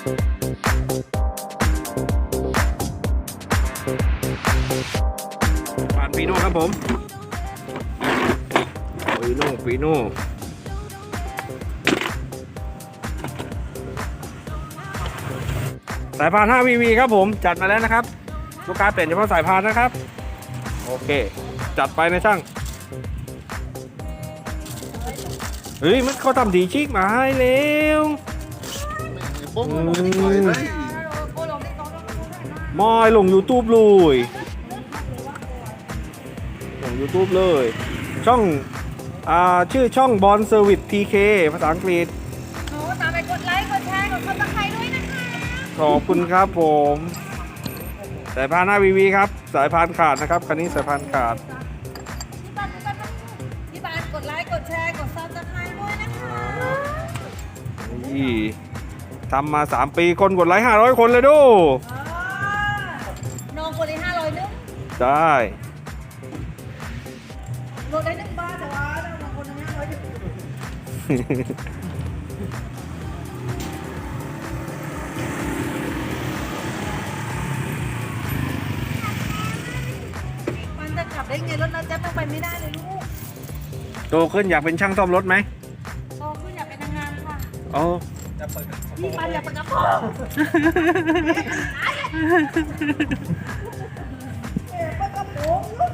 ปานปีโน่ครับผมปีโน่ปีโน่สายพาน 5VV ครับผม จัดมาแล้วนะครับ ลูกค้าเปลี่ยนเฉพาะสายพานนะครับ โอเค จัดไปนะช่าง เฮ้ย มันเขาทำดีชิกมาให้เร็ว Bố nó một cái người đấy มอยลง YouTube เลยลง YouTube เลย ช่องอ่าชื่อช่องบอลเซอร์วิส TK ภาษาอังกฤษโอ้ตามไปกดไลค์ กดแชร์ กดซับสไครต์ด้วยนะคะ ขอบคุณครับผม สายพาน 5VV ครับ สายพานขาดนะครับคันนี้สายพานขาดที่บ้านที่บ้านที่บ้านกดไลค์ กดแชร์ กดซับสไครต์ด้วยนะคะ นี่ ทำมา 3 ปีคนกดไลค์500 คนเลยดูอ่าน้องกดได้ห้าร้อยนึงได้ลดได้หนึ่งบาทแต่ว่าน้องคนนึงห้าร้อยนึงมันจะขับได้ไงรถนะแจ๊บต้องไปไม่ได้เลยลูกโตขึ้นอยากเป็นช่างซ่อมรถไหมโตขึ้นอยากเป็นนางงามค่ะอ๋อ พี่ปันอยากเป็นกระโปรงเอ๊ะเป็นกระโปรงลูก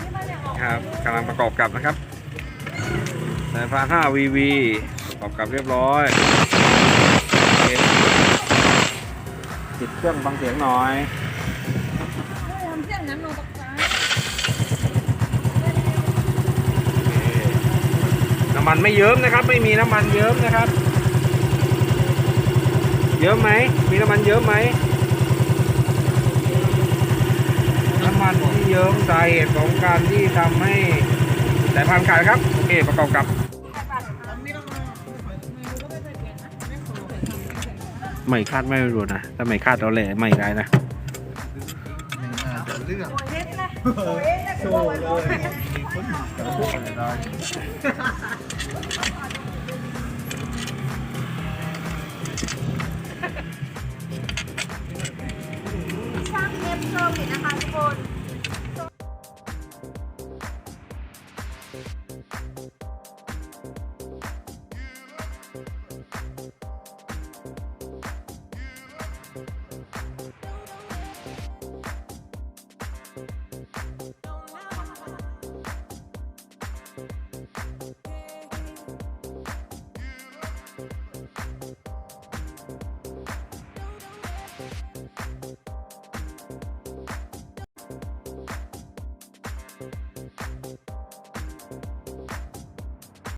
พี่ปันอยากออกครับกำลังประกอบกลับนะครับสายพา 5VV ประกอบกลับเรียบร้อยติดเครื่องฟังเสียงหน่อยทำเสียงนั้นลงตกใจน้ำมันไม่เยิ้มนะครับ ไม่มีน้ำมันเยิ้มนะครับ เยอะไหม มีน้ำมันเยอะไหม น้ำมันที่เยอะสาเหตุของการที่ทำให้สายพันขาดครับ โอเค ประกอบกับ ไม่คาดไม่รู้นะ ถ้าไม่คาดเราเลยไม่ได้นะเองย